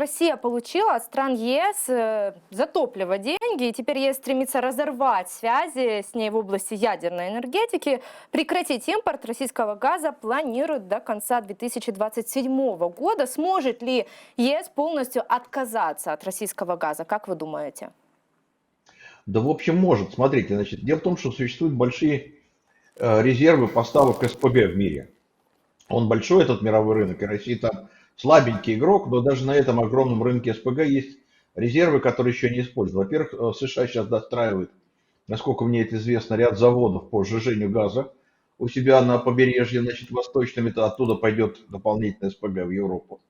Россия получила от стран ЕС э, за топливо деньги, и теперь ЕС стремится разорвать связи с ней в области ядерной энергетики. Прекратить импорт российского газа планируют до конца 2027 года. Сможет ли ЕС полностью отказаться от российского газа? Как вы думаете? Да, в общем, может. Смотрите, значит, дело в том, что существуют большие э, резервы поставок СПГ в мире. Он большой, этот мировой рынок, и Россия там слабенький игрок, но даже на этом огромном рынке СПГ есть резервы, которые еще не использованы. Во-первых, э, США сейчас достраивает, насколько мне это известно, ряд заводов по сжижению газа у себя на побережье, значит, восточном, это оттуда пойдет дополнительное СПГ в Европу.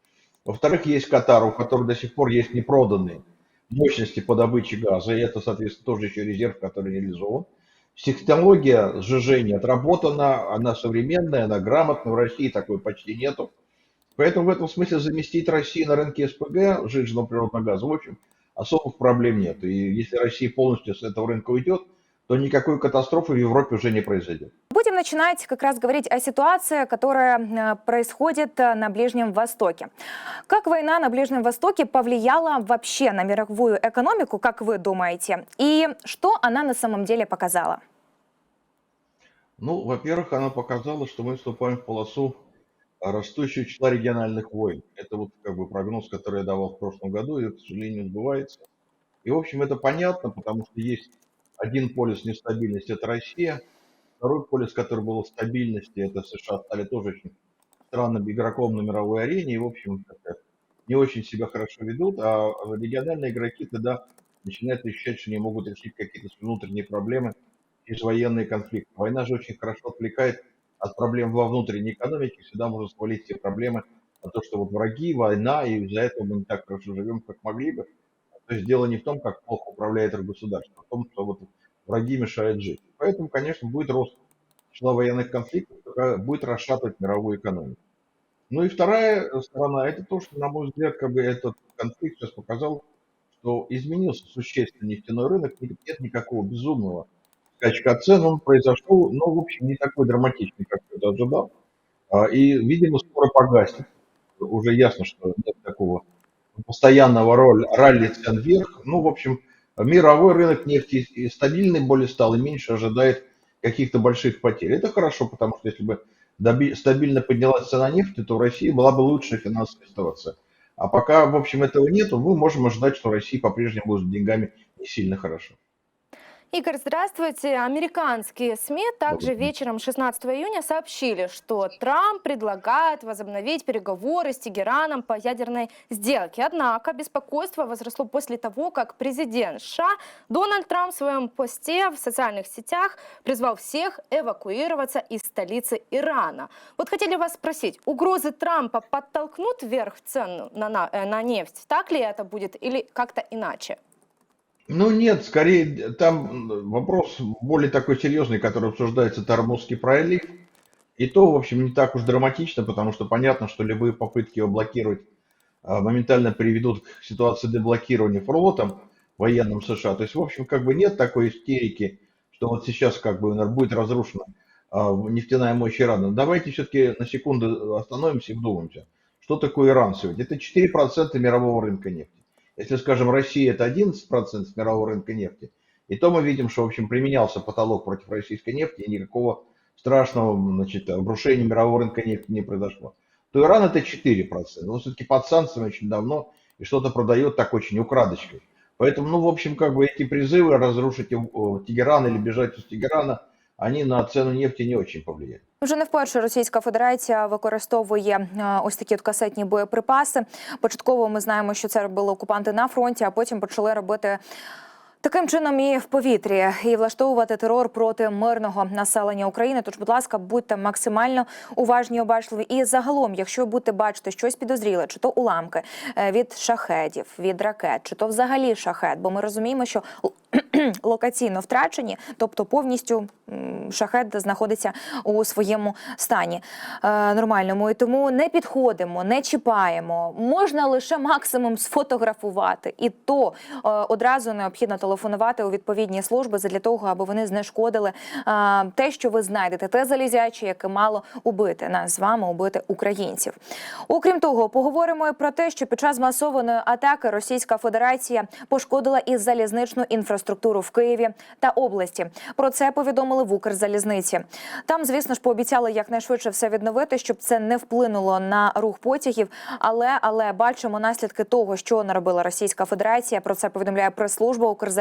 Во-вторых, есть Катар, у которого до сих пор есть непроданные мощности по добыче газа, и это, соответственно, тоже еще резерв, который реализован. Технология сжижения отработана, она современная, она грамотная, в России такой почти нету. Поэтому в этом смысле заместить Россию на рынке СПГ, сжиженного природного газа, в общем, особых проблем нет. И если Россия полностью с этого рынка уйдет, то никакой катастрофы в Европе уже не произойдет. Будем начинать как раз говорить о ситуации, которая э, происходит э, на Ближнем Востоке. Как война на Ближнем Востоке повлияла вообще на мировую экономику, как вы думаете? И что она на самом деле показала? Ну, во-первых, она показала, что мы вступаем в полосу растущего числа региональных войн. Это вот как бы прогноз, который я давал в прошлом году, и, к сожалению, сбывается. И, в общем, это понятно, потому что есть один полюс нестабильности – это Россия, второй полюс, который был в стабильности, это США, стали тоже очень странным игроком на мировой арене, и, в общем, не очень себя хорошо ведут, а региональные игроки тогда начинают ощущать, что не могут решить какие-то внутренние проблемы через военные конфликты. Война же очень хорошо отвлекает от проблем во внутренней экономике, всегда можно свалить все проблемы на то, что вот враги, война, и из-за этого мы не так хорошо живем, как могли бы. То есть дело не в том, как плохо управляет государство, а в том, что вот враги мешают жить. Поэтому, конечно, будет рост числа военных конфликтов, будет расшатывать мировую экономику. Ну и вторая сторона, это то, что, на мой взгляд, как бы этот конфликт сейчас показал, что изменился существенно нефтяной рынок, нет никакого безумного скачка цен, он произошел, но, в общем, не такой драматичный, как кто-то ожидал. А, И, видимо, скоро погаснет. Уже ясно, что нет такого постоянного роль, ралли цен вверх. Ну, в общем, мировой рынок нефти стабильный более стал, и меньше ожидает каких-то больших потерь. Это хорошо, потому что если бы стабильно поднялась цена нефти, то в России была бы лучшая финансовая ситуация. А пока, в общем, этого нету, мы можем ожидать, что России по-прежнему будет с деньгами не сильно хорошо. Игорь, здравствуйте. Американские СМИ также вечером 16 июня сообщили, что Трамп предлагает возобновить переговоры с Тегераном по ядерной сделке. Однако беспокойство возросло после того, как президент США Дональд Трамп в своем посте в социальных сетях призвал всех эвакуироваться из столицы Ирана. Вот хотели вас спросить, угрозы Трампа подтолкнут вверх цену на, на, э, на нефть? Так ли это будет или как-то иначе? Ну нет, скорее там вопрос более такой серьезный, который обсуждается, это Армузский пролив. И то, в общем, не так уж драматично, потому что понятно, что любые попытки его блокировать а, моментально приведут к ситуации деблокирования флотом военным США. То есть, в общем, как бы нет такой истерики, что вот сейчас как бы будет разрушена а, нефтяная мощь Ирана. Давайте все-таки на секунду остановимся и вдумаемся. Что такое Иран сегодня? Это 4% мирового рынка нефти. Если, скажем, Россия это 11% мирового рынка нефти, и то мы видим, что, в общем, применялся потолок против российской нефти, и никакого страшного значит, обрушения мирового рынка нефти не произошло. То Иран это 4%. Он все-таки под санкциями очень давно и что-то продает так очень украдочкой. Поэтому, ну, в общем, как бы эти призывы разрушить э, Тегеран или бежать из Тегерана, они на цену нефти не очень повлияли. Вже не вперше Російська Федерація використовує е, ось такі от касетні боєприпаси. Початково ми знаємо, що це робили окупанти на фронті, а потім почали робити. Таким чином і в повітрі і влаштовувати терор проти мирного населення України. Тож, будь ласка, будьте максимально уважні, обачливі. І загалом, якщо будете бачити щось підозріле, чи то уламки е, від шахедів, від ракет, чи то взагалі шахет, бо ми розуміємо, що локаційно втрачені, тобто повністю шахет знаходиться у своєму стані е, нормальному. І тому не підходимо, не чіпаємо. Можна лише максимум сфотографувати, і то е, одразу необхідно телефонувати у відповідні служби для того, аби вони знешкодили е, те, що ви знайдете, те залізяче, яке мало убити нас з вами, убити українців. Окрім того, поговоримо і про те, що під час масованої атаки Російська Федерація пошкодила і залізничну інфраструктуру в Києві та області. Про це повідомили в Укрзалізниці. Там, звісно ж, пообіцяли якнайшвидше все відновити, щоб це не вплинуло на рух потягів. Але але бачимо наслідки того, що наробила Російська Федерація. Про це повідомляє прес-служба Укрзалізниці.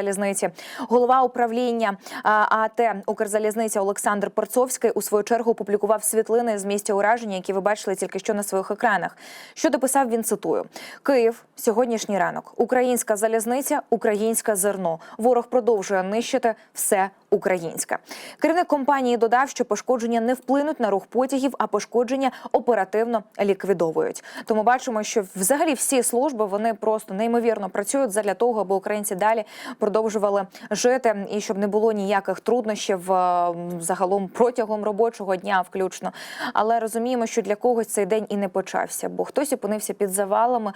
Голова управління АТ Укрзалізниця Олександр Порцовський у свою чергу опублікував світлини з місця ураження, які ви бачили тільки що на своїх екранах. Що дописав він цитую: Київ, сьогоднішній ранок, українська залізниця, українське зерно. Ворог продовжує нищити все українське. Керівник компанії додав, що пошкодження не вплинуть на рух потягів, а пошкодження оперативно ліквідовують. Тому бачимо, що взагалі всі служби вони просто неймовірно працюють для того, аби українці далі продовжували жити і щоб не було ніяких труднощів е, загалом протягом робочого дня, включно. Але розуміємо, що для когось цей день і не почався, бо хтось опинився під завалами,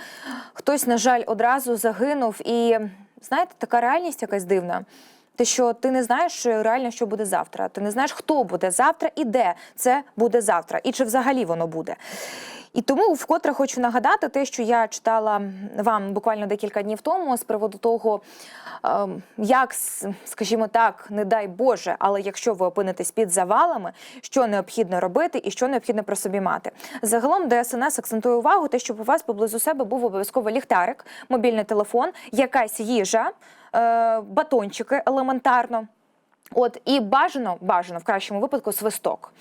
хтось, на жаль, одразу загинув. І знаєте, така реальність якась дивна. Те, що ти не знаєш реально, що буде завтра. Ти не знаєш, хто буде завтра і де це буде завтра, і чи взагалі воно буде. І тому вкотре хочу нагадати те, що я читала вам буквально декілька днів тому з приводу того, ем, як, скажімо так, не дай Боже, але якщо ви опинитесь під завалами, що необхідно робити і що необхідно при собі мати. Загалом ДСНС акцентує увагу, те, щоб у вас поблизу себе був обов'язково ліхтарик, мобільний телефон, якась їжа, е, батончики елементарно. От і бажано, бажано в кращому випадку свисток.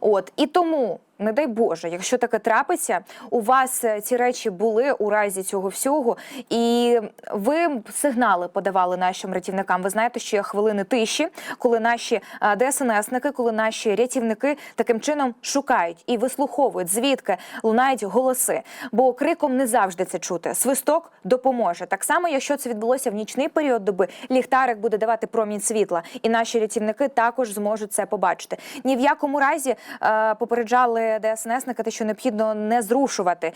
От і тому, не дай Боже, якщо таке трапиться, у вас е, ці речі були у разі цього всього, і ви сигнали подавали нашим рятівникам. Ви знаєте, що є хвилини тиші, коли наші е, ДСНСники, коли наші рятівники таким чином шукають і вислуховують, звідки лунають голоси. Бо криком не завжди це чути. Свисток допоможе. Так само, якщо це відбулося в нічний період доби, ліхтарик буде давати промінь світла, і наші рятівники також зможуть це побачити. Ні в якому разі е, попереджали ДСНСники, те, що необхідно не зрушувати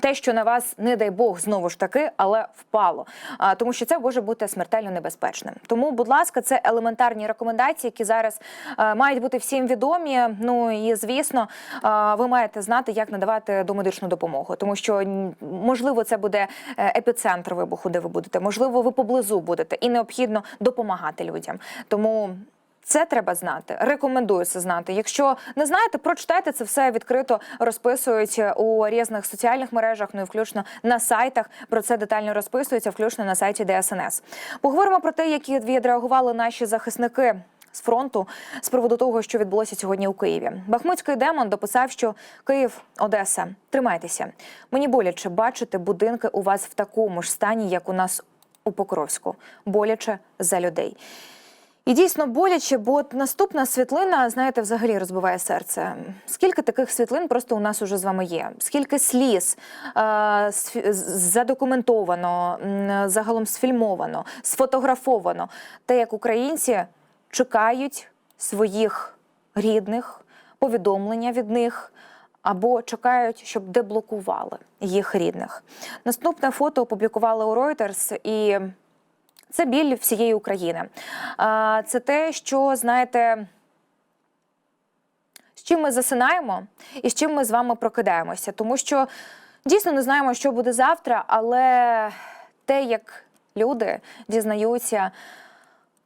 те, що на вас, не дай Бог, знову ж таки, але впало. А, тому що це може бути смертельно небезпечним. Тому, будь ласка, це елементарні рекомендації, які зараз е, мають бути всім відомі. Ну і звісно, е, ви маєте знати, як надавати домедичну допомогу, тому що можливо це буде е, епіцентр вибуху, де ви будете, можливо, ви поблизу будете, і необхідно допомагати людям. Тому. Це треба знати. Рекомендую це знати. Якщо не знаєте, прочитайте це все відкрито розписують у різних соціальних мережах, ну і включно на сайтах. Про це детально розписується, включно на сайті ДСНС. Поговоримо про те, які відреагували наші захисники. З фронту з приводу того, що відбулося сьогодні у Києві, Бахмутський демон дописав, що Київ, Одеса, тримайтеся. Мені боляче бачити будинки у вас в такому ж стані, як у нас у Покровську. Боляче за людей. І дійсно боляче, бо от наступна світлина, знаєте, взагалі розбиває серце. Скільки таких світлин просто у нас уже з вами є? Скільки сліз е, задокументовано, загалом сфільмовано, сфотографовано, те, як українці чекають своїх рідних, повідомлення від них. Або чекають, щоб деблокували їх рідних. Наступне фото опублікували у Reuters, і це біль всієї України. Це те, що знаєте. З чим ми засинаємо і з чим ми з вами прокидаємося, тому що дійсно не знаємо, що буде завтра, але те, як люди дізнаються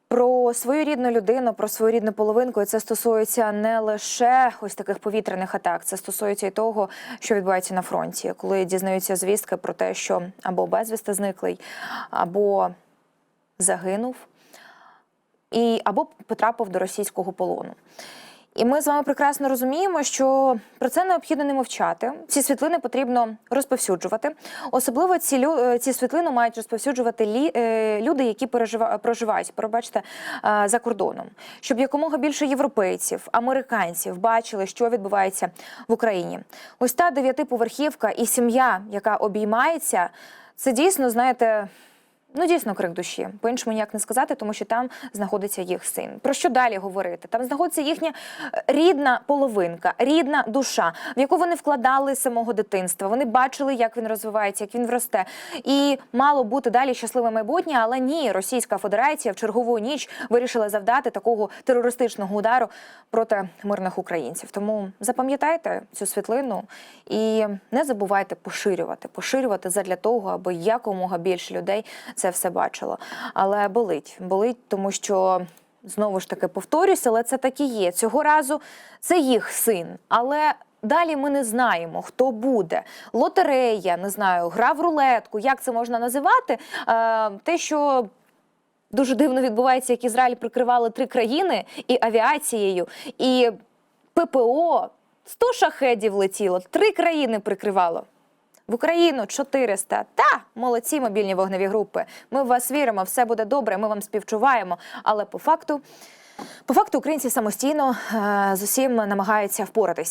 про свою рідну людину, про свою рідну половинку, і це стосується не лише ось таких повітряних атак, це стосується і того, що відбувається на фронті, коли дізнаються звістки про те, що або безвісти зниклий, або загинув, і або потрапив до російського полону. І ми з вами прекрасно розуміємо, що про це необхідно не мовчати. Ці світлини потрібно розповсюджувати. Особливо ці е, ці світлини мають розповсюджувати лі, е, люди, які пережива, проживають, пробачте, е, за кордоном, щоб якомога більше європейців, американців бачили, що відбувається в Україні. Ось та дев'ятиповерхівка і сім'я, яка обіймається, це дійсно, знаєте. Ну, дійсно, крик душі. По-іншому ніяк не сказати, тому що там знаходиться їх син. Про що далі говорити? Там знаходиться їхня е, рідна половинка, рідна душа, в яку вони вкладали самого дитинства. Вони бачили, як він розвивається, як він росте. І мало бути далі щасливе майбутнє, але ні, Російська Федерація в чергову ніч вирішила завдати такого терористичного удару проти мирних українців. Тому запам'ятайте цю світлину і не забувайте поширювати, поширювати задля того, аби якомога більше людей це все бачило. Але болить, болить, тому що. Знову ж таки повторюсь, але це так і є. Цього разу це їх син. Але далі ми не знаємо, хто буде. Лотерея, не знаю, гра в рулетку, як це можна називати. Е, те, що дуже дивно відбувається, як Ізраїль прикривали три країни і авіацією, і ППО 100 шахедів летіло, три країни прикривало. В Україну 400. Та молодці мобільні вогневі групи. Ми в вас віримо, все буде добре. Ми вам співчуваємо. Але по факту, по факту, українці самостійно е, з усім намагаються впоратись.